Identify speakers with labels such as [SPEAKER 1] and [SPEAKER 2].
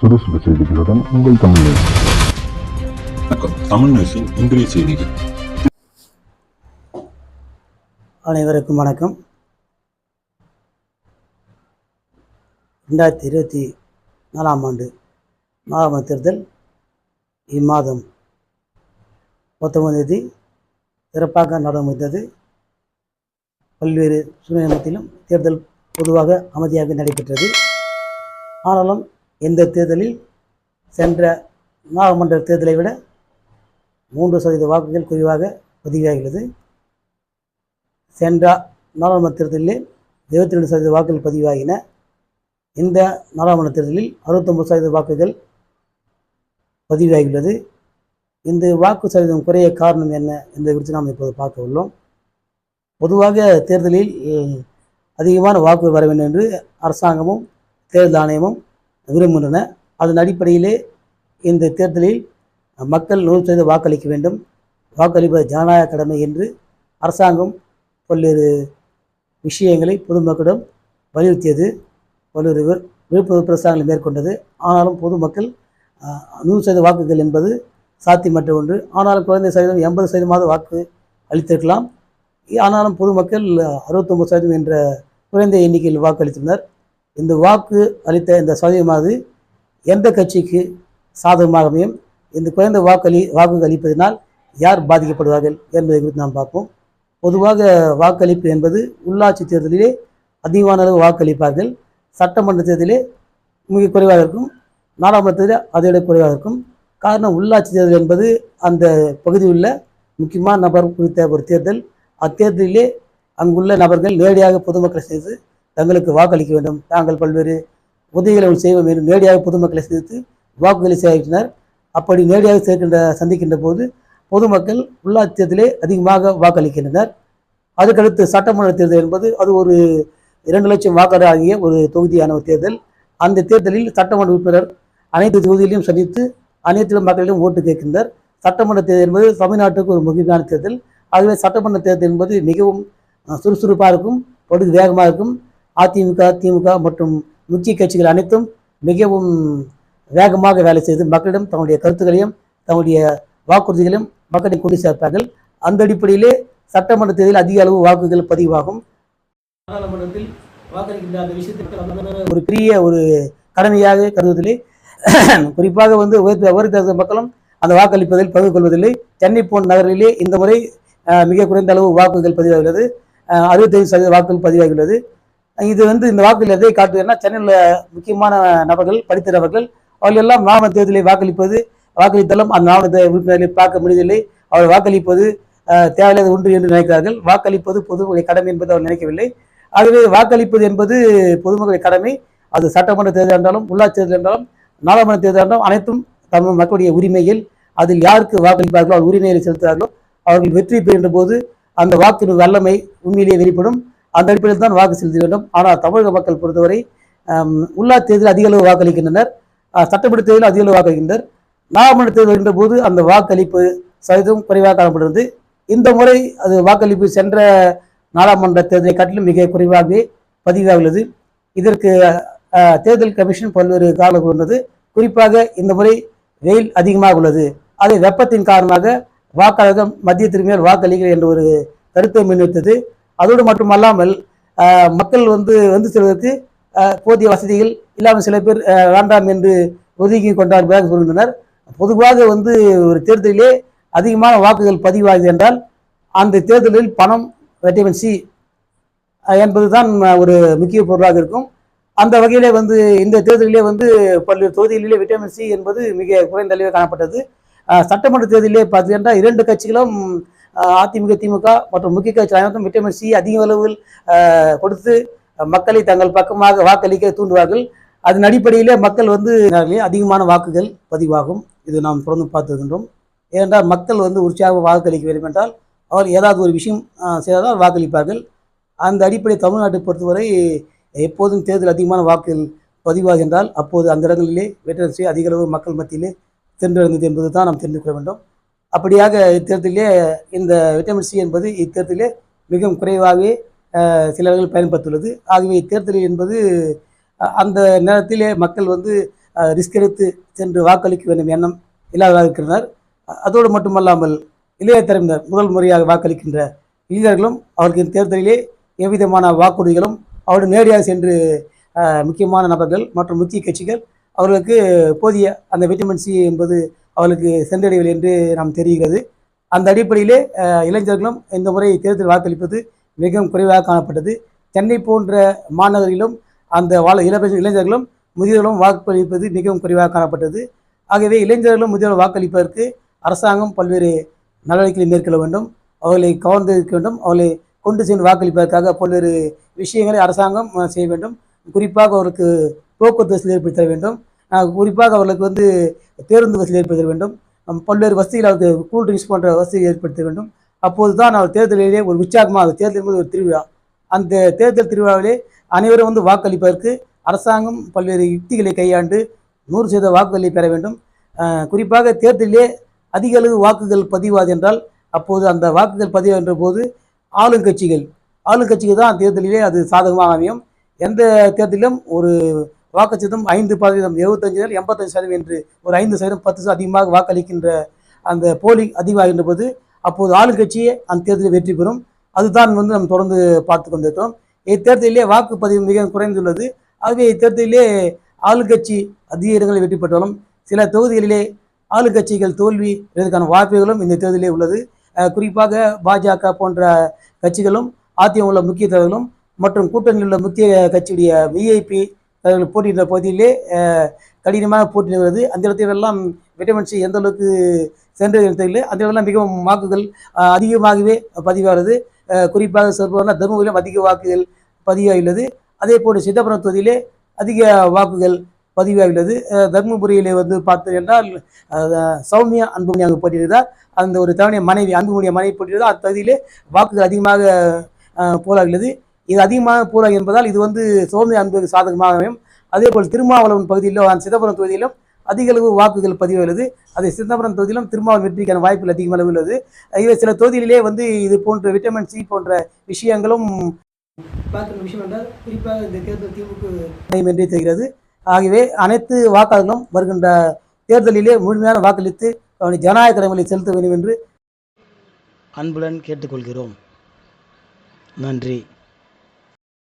[SPEAKER 1] சுறுசுறு செய்திகளுடன் உங்கள் தமிழ் நியூஸ்.
[SPEAKER 2] வணக்கம். தமிழ் நியூஸின் இன்றைய செய்திகள்.
[SPEAKER 3] அனைவருக்கும் வணக்கம். ரெண்டாயிரத்தி இருபத்தி நாலாம் ஆண்டு நாடாளுமன்ற தேர்தல் இம்மாதம் பத்தொன்பதாம் தேதி சிறப்பாக நடந்தது பல்வேறு சூழ்நிலை மத்தியிலும் தேர்தல் பொதுவாக அமைதியாக நடைபெற்றது. ஆனாலும் இந்த தேர்தலில் சென்ற நாடாளுமன்ற தேர்தலை விட மூன்று சதவீத வாக்குகள் குறைவாக பதிவாகிறது. சென்ற நாடாளுமன்ற தேர்தலில் இருபத்தி ரெண்டு சதவீத வாக்குகள் பதிவாகின. இந்த நாடாளுமன்ற தேர்தலில் அறுபத்தொம்பது சதவீத வாக்குகள் பதிவாகியுள்ளது. இந்த வாக்கு சதவீதம் குறைய காரணம் என்ன என்பதை குறித்து நாம் இப்போது பார்க்க உள்ளோம். பொதுவாக தேர்தலில் அதிகமான வாக்கு வர வேண்டும் என்று அரசாங்கமும் தேர்தல் ஆணையமும் விரும்புகின்றன. அதன் அடிப்படையிலே இந்த தேர்தலில் மக்கள் நூறு சதவீத வாக்களிக்க வேண்டும். வாக்களிப்பது ஜனநாயக கடமை என்று அரசாங்கம் பல்வேறு விஷயங்களை பொதுமக்களிடம் வலியுறுத்தியது. பல்வேறு வி- பிரசாரங்களை மேற்கொண்டது. ஆனாலும் பொதுமக்கள் நூறு சதவீத வாக்குகள் என்பது சாத்தியமற்ற ஒன்று. ஆனாலும் குறைந்த சதவீதம் எண்பது சதவீதமாவது வாக்கு அளித்திருக்கலாம். ஆனாலும் பொதுமக்கள் அறுபத்தொம்பது சதவீதம் என்ற குறைந்த எண்ணிக்கையில் வாக்களித்துள்ளனர். இந்த வாக்கு அளித்த இந்த சதவீதமானது எந்த கட்சிக்கு சாதகமாக அமையும் இந்த குறைந்த வாக்களி வாக்கு அளிப்பதனால் யார் பாதிக்கப்படுவார்கள் என்பதை குறித்து நாம் பார்ப்போம். பொதுவாக வாக்களிப்பு என்பது உள்ளாட்சி தேர்தலிலே அதிகமான அளவு வாக்களிப்பார்கள். சட்டமன்ற தேர்தலிலே மிக குறைவாக இருக்கும். நாடாளுமன்ற தேர்தலில் அதை விட குறைவாக இருக்கும். காரணம் உள்ளாட்சி தேர்தல் என்பது அந்த பகுதியில் உள்ள முக்கியமான நபர் குறித்த ஒரு தேர்தல். அத்தேர்தலிலே அங்குள்ள நபர்கள் நேரடியாக பொதுமக்களை செய்து தங்களுக்கு வாக்களிக்க வேண்டும். நாங்கள் பல்வேறு உதவிகளை செய்வோம் என்று நேரடியாக பொதுமக்களை சந்தித்து வாக்குகளை சேகரித்தனர். அப்படி நேரடியாக சேர்க்கின்ற சந்திக்கின்ற போது பொதுமக்கள் உள்ளாட்சி தேர்தலே அதிகமாக வாக்களிக்கின்றனர். அதுக்கடுத்து சட்டமன்ற தேர்தல் என்பது அது ஒரு இரண்டு லட்சம் வாக்காளர் ஆகிய ஒரு தொகுதியான ஒரு தேர்தல். அந்த தேர்தலில் சட்டமன்ற உறுப்பினர் அனைத்து தொகுதியிலையும் சந்தித்து அனைத்து மக்களிடம் ஓட்டு கேட்கின்றனர். சட்டமன்ற தேர்தல் என்பது தமிழ்நாட்டுக்கு ஒரு முக்கியமான தேர்தல். ஆகவே சட்டமன்ற தேர்தல் என்பது மிகவும் சுறுசுறுப்பாக இருக்கும் படுகு வேகமாக இருக்கும். அதிமுக திமுக மற்றும் முக்கிய கட்சிகள் அனைத்தும் மிகவும் வேகமாக வேலை செய்து மக்களிடம் தங்களுடைய கருத்துக்களையும் தங்களுடைய வாக்குறுதிகளையும் மக்களிடம் கொண்டு சேர்ப்பார்கள். அந்த அடிப்படையிலே சட்டமன்ற தேர்தலில் அதிக அளவு வாக்குகள் பதிவாகும். நாடாளுமன்றத்தில் வாக்களிக்கின்ற அந்த ஒரு பெரிய ஒரு கடமையாக கருதுவதில்லை. குறிப்பாக வந்து உயர்த்த மக்களும் அந்த வாக்களிப்பதில் பங்கு கொள்வதில்லை. சென்னை போன்ற நகரிலே இந்த முறை மிக குறைந்த அளவு வாக்குகள் பதிவாகியுள்ளது. அஹ், அறுபத்தைந்து சதவீத வாக்குகள் பதிவாகியுள்ளது. இது வந்து இந்த வாக்குகள் எதை காட்டுதுன்னா சென்னையில் முக்கியமான நபர்கள் படித்த நபர்கள் அவர்கள் எல்லாம் மாவட்ட தேர்தலில் வாக்களிப்பது வாக்களித்தாலும் அந்த மாவட்ட உறுப்பினர்களை பார்க்க முடியவில்லை. அவர் வாக்களிப்பது தேவையில்லாத ஒன்று என்று நினைக்கிறார்கள். வாக்களிப்பது பொதுமக்களை கடமை என்பது அவர் நினைக்கவில்லை. ஆகவே வாக்களிப்பது என்பது பொதுமக்களின் கடமை. அது சட்டமன்ற தேர்தல் என்றாலும் உள்ளாட்சி தேர்தல் என்றாலும் நாடாளுமன்ற தேர்தல் என்றாலும் அனைத்தும் தமிழ் மக்களுடைய உரிமையில் அதில் யாருக்கு வாக்களிப்பார்களோ அவர் உரிமையை செலுத்துகிறார்களோ அவர்கள் வெற்றி பெறுகின்ற போது அந்த வாக்கின் வல்லமை உண்மையிலேயே வெளிப்படும். அந்த அடிப்படையில் தான் வாக்கு செலுத்த வேண்டும். ஆனால் தமிழக மக்கள் பொறுத்தவரை உள்ளா உள்ளாட்சி தேர்தலில் அதிக அளவு வாக்களிக்கின்றனர். சட்டப்படி சட்டமன்ற தேர்தலில் அதிக அளவு வாக்களிக்கின்றனர். நாடாளுமன்ற தேர்தல் வருகின்ற போது அந்த வாக்களிப்பு சதவீதம் குறைவாக காணப்படுகிறது. இந்த முறை அது வாக்களிப்பு சென்ற நாடாளுமன்ற தேர்தலை காட்டிலும் மிக குறைவாகவே பதிவாகியுள்ளது. இதற்கு தேர்தல் கமிஷன் பல்வேறு காரணம் கொண்டது குறிப்பாக இந்த முறை வெயில் அதிகமாக உள்ளது. அதை வெப்பத்தின் காரணமாக வாக்காளர்கள் மத்திய மேல் வாக்களிகள் என்ற ஒரு கருத்தை முன்வைத்தது. அதோடு மட்டுமல்லாமல் மக்கள் வந்து வந்து செல்வதற்கு போதிய வசதிகள் இல்லாமல் சில பேர் வேண்டாம் என்று ஒதுக்கி கொண்டாடுவதாக சொல்கின்றனர். பொதுவாக வந்து ஒரு தேர்தலிலே அதிகமான வாக்குகள் பதிவாகுது என்றால் அந்த தேர்தலில் பணம் வைட்டமின் சி என்பதுதான் ஒரு முக்கிய பொருளாக இருக்கும். அந்த வகையிலே வந்து இந்த தேர்தலிலே வந்து பல்வேறு தொகுதிகளிலே விட்டமின் சி என்பது மிக குறைந்த அளவில் காணப்பட்டது. சட்டமன்ற தேர்தலிலே பார்த்தீங்கன்னா இரண்டு கட்சிகளும் அதிமுக திமுக மற்றும் முக்கிய கட்சி அனைத்தும் விட்டமின் சி அதிக அளவில் கொடுத்து மக்களை தங்கள் பக்கமாக வாக்களிக்க தூண்டுவார்கள். அதன் அடிப்படையிலே மக்கள் வந்து அதிகமான வாக்குகள் பதிவாகும். இது நாம் தொடர்ந்து பார்த்து வருகின்றோம். ஏனென்றால் மக்கள் வந்து உற்சாக வாக்களிக்க வேண்டும் என்றால் அவர் ஏதாவது ஒரு விஷயம் செய்தால் வாக்களிப்பார்கள். அந்த அடிப்படை தமிழ்நாட்டை பொறுத்தவரை எப்போதும் தேர்தல் அதிகமான வாக்குகள் பதிவாகின்றால் அப்போது அந்த இடங்களிலே வெற்றி அதிக அளவு மக்கள் மத்தியிலே சென்றடைந்தது என்பது தான் நாம் தெரிந்து கொள்ள வேண்டும். அப்படியாக இத்தேர்தலிலே இந்த விட்டமின் சி என்பது இத்தேர்தலிலே மிகவும் குறைவாகவே சிலர்கள் பயன்படுத்துள்ளது ஆகவே இத்தேர்தல் என்பது அந்த நேரத்திலே மக்கள் வந்து ரிஸ்க் எடுத்து சென்று வாக்களிக்க வேண்டும் எண்ணம் இல்லாததாக இருக்கிறனர். அதோடு மட்டுமல்லாமல் இளைய தலைமையினர் முதல் முறையாக வாக்களிக்கின்ற இளைஞர்களும் அவருக்கு தேர்தலிலே எவ்விதமான வாக்குறுதிகளும் அவருடன் நேரடியாக சென்று முக்கியமான நபர்கள் மற்றும் முக்கிய கட்சிகள் அவர்களுக்கு போதிய அந்த விட்டமின் சி என்பது அவர்களுக்கு சென்றடையவில்லை என்று நாம் தெரிகிறது. அந்த அடிப்படையிலே இளைஞர்களும் இந்த முறை தேர்தல் வாக்களிப்பது மிகவும் குறைவாக காணப்பட்டது. சென்னை போன்ற மாநகரிலும் அந்த வாழ இளவ இளைஞர்களும் முதியோர்களும் வாக்களிப்பது மிகவும் குறைவாக காணப்பட்டது. ஆகவே இளைஞர்களும் முதியோர் வாக்களிப்பதற்கு அரசாங்கம் பல்வேறு நடவடிக்கைகளை மேற்கொள்ள வேண்டும். அவர்களை கவர்ந்து இருக்க வேண்டும். அவர்களை கொண்டு சென்று வாக்களிப்பதற்காக பல்வேறு விஷயங்களை அரசாங்கம் செய்ய வேண்டும். குறிப்பாக அவருக்கு போக்குவரத்து வசதி ஏற்படுத்த வேண்டும். குறிப்பாக அவர்களுக்கு வந்து பேருந்து வசதி ஏற்படுத்த வேண்டும். பல்வேறு வசதிகள் அவருக்கு கூல் ட்ரிங்க்ஸ் போன்ற வசதி ஏற்படுத்த வேண்டும். அப்போது தான் அவர் தேர்தலிலே ஒரு உற்சாகமாக தேர்தல் என்பது ஒரு திருவிழா. அந்த தேர்தல் திருவிழாவிலே அனைவரும் வந்து வாக்களிப்பதற்கு அரசாங்கம் பல்வேறு யுக்திகளை கையாண்டு நூறு சதவீத வாக்குகளை பெற வேண்டும். குறிப்பாக தேர்தலிலே அதிக அளவு வாக்குகள் பதிவாது என்றால் அப்போது அந்த வாக்குகள் பதிவாகின்ற போது ஆளுங்கட்சிகள் ஆளுங்கட்சிக்கு தான் தேர்தலிலே அது சாதகமாக அமையும். எந்த தேர்தலிலும் ஒரு வாக்குச்சதம் ஐந்து சதவீதம் எழுபத்தஞ்சு முதல் எண்பத்தஞ்சு சதவீதம் என்று ஒரு ஐந்து சதவீதம் பத்து சதவீதம் அதிகமாக வாக்களிக்கின்ற அந்த போலிங் அதிகமாகின்ற போது அப்போது ஆளுங்கட்சியே அந்த தேர்தலில் வெற்றி பெறும். அதுதான் வந்து நம்ம தொடர்ந்து பார்த்து கொண்டிருக்கிறோம். இத்தேர்தலிலே வாக்குப்பதிவு மிக குறைந்துள்ளது. ஆகவே இத்தேர்தலிலே ஆளுங்கட்சி அதிக இடங்களில் வெற்றி பெற்றாலும் சில தொகுதிகளிலே ஆளுங்கட்சிகள் தோல்வி இதற்கான வாய்ப்புகளும் இந்த தேர்தலிலே உள்ளது. குறிப்பாக பாஜக போன்ற கட்சிகளும் அதிமுக உள்ள முக்கிய தலைவர்களும் மற்றும் கூட்டணியில் உள்ள முக்கிய கட்சியுடைய விஐபி தலைவர்கள் போட்டியிட்ட பகுதியிலே கடினமாக போட்டி நிகழ்கிறது. அந்த இடத்திலெல்லாம் விட்டமின் சி எந்த அளவுக்கு சென்றது தெரியல. அந்த இடத்துல மிகவும் வாக்குகள் அதிகமாகவே பதிவாகிறது. குறிப்பாக சொல்பவர்கள் தருமபுரியிலும் அதிக வாக்குகள் பதிவாகியுள்ளது. அதே போல் சிதம்பரம் தொகுதியிலே அதிக வாக்குகள் பதிவாகியுள்ளது. தர்மபுரியிலே தருமபுரியிலே வந்து பார்த்தது என்றால் சௌமியா அன்புமணி அங்கு போட்டியிடுகிறார். அந்த ஒரு தவணைய மனைவி அன்புமணிய மனைவி போட்டியிடுகிறார். அந்த தொகுதியிலே வாக்குகள் அதிகமாக அஹ், போலாகிறது இது அதிகமாக போலாகும் என்பதால் இது வந்து சோமி அன்புக்கு சாதகமாகவும் அதே போல் திருமாவளவன் பகுதியிலும் சிதம்பரம் தொகுதியிலும் அதிக அளவு வாக்குகள் பதிவாகிறது அதை சிதம்பரம் தொகுதியிலும் திருமாவளவன் வெற்றிக்கான வாய்ப்புகள் அதிக அளவு உள்ளது. இவை சில தொகுதிகளிலே வந்து இது போன்ற விட்டமின் சி போன்ற விஷயங்களும் பார்க்கிற விஷயம் என்றால் குறிப்பாக இந்த தேர்தல் தீர்வுக்கு என்றே தெரிகிறது. ஆகவே அனைத்து வாக்காளர்களும் வருகின்ற தேர்தலிலே முழுமையான வாக்களித்து அவனை ஜனநாயக கடமைகளை செலுத்த வேண்டும் என்று அன்புடன் கேட்டுக்கொள்கிறோம். நன்றி.